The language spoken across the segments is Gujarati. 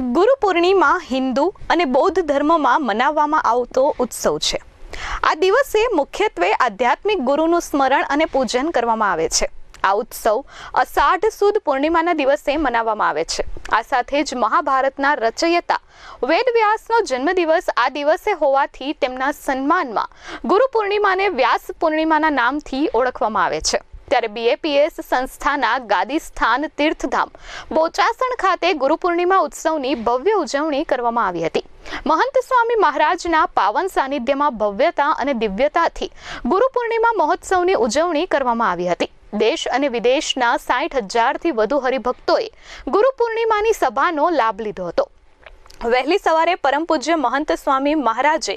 ગુરુ પૂર્ણિમા હિન્દુ અને બૌદ્ધ ધર્મમાં મનાવવામાં આવતો ઉત્સવ છે. આ દિવસે મુખ્યત્વે આધ્યાત્મિક ગુરુનું સ્મરણ અને પૂજન કરવામાં આવે છે. આ ઉત્સવ અષાઢ સુદ પૂર્ણિમાના દિવસે મનાવવામાં આવે છે. આ સાથે જ મહાભારતના રચયિતા વેદવ્યાસનો જન્મદિવસ આ દિવસે હોવાથી તેમના સન્માનમાં ગુરુ પૂર્ણિમાને વ્યાસ પૂર્ણિમાના નામથી ઓળખવામાં આવે છે. ત્યારે બીએપીએસ સંસ્થાના ગાદી સ્થાન તીર્થધામ, બોચાસણ ખાતે ગુરુ પૂર્ણિમા ઉત્સવની ભવ્ય ઉજવણી કરવામાં આવી હતી. મહંત સ્વામી મહારાજના પાવન સાનિધ્યમાં ભવ્યતા અને દિવ્યતાથી ગુરુ પૂર્ણિમા મહોત્સવની ઉજવણી કરવામાં આવી હતી. દેશ અને વિદેશના સાઠ હજારથી વધુ હરિભક્તોએ ગુરુ પૂર્ણિમાની સભાનો લાભ લીધો હતો. વહેલી સવારે પરમ પૂજ્ય મહંત સ્વામી મહારાજે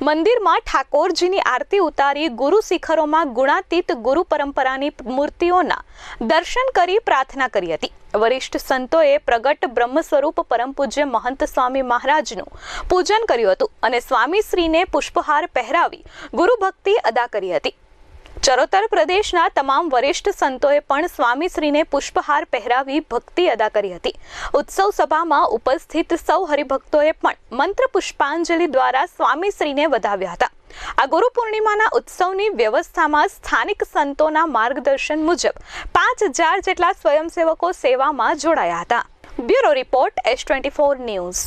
મંદિરમાં ઠાકોરજીની આરતી ઉતારી ગુરુ શિખરોમાં ગુણાતીત ગુરુ પરંપરાની મૂર્તિઓના દર્શન કરી પ્રાર્થના કરી હતી. વરિષ્ઠ સંતોએ પ્રગટ બ્રહ્મ સ્વરૂપ પરમ પૂજ્ય મહંત સ્વામી મહારાજનું પૂજન કર્યું હતું અને સ્વામી શ્રીને પુષ્પહાર પહેરાવી ગુરુ ભક્તિ અદા કરી હતી. ચરોતર પ્રદેશના તમામ વરિષ્ઠ સંતોએ પણ સ્વામીશ્રીને પુષ્પહાર પહેરાવી ભક્તિ અદા કરી હતી. ઉત્સવ સભામાં ઉપસ્થિત સૌ હરિભક્તોએ પણ મંત્ર પુષ્પાંજલિ દ્વારા સ્વામીશ્રીને વધાવ્યા હતા. આ ગુરુ પૂર્ણિમાના ઉત્સવની વ્યવસ્થામાં સ્થાનિક સંતોના માર્ગદર્શન મુજબ પાંચ હજાર જેટલા સ્વયંસેવકો સેવામાં જોડાયા હતા. Bureau report S twenty four news.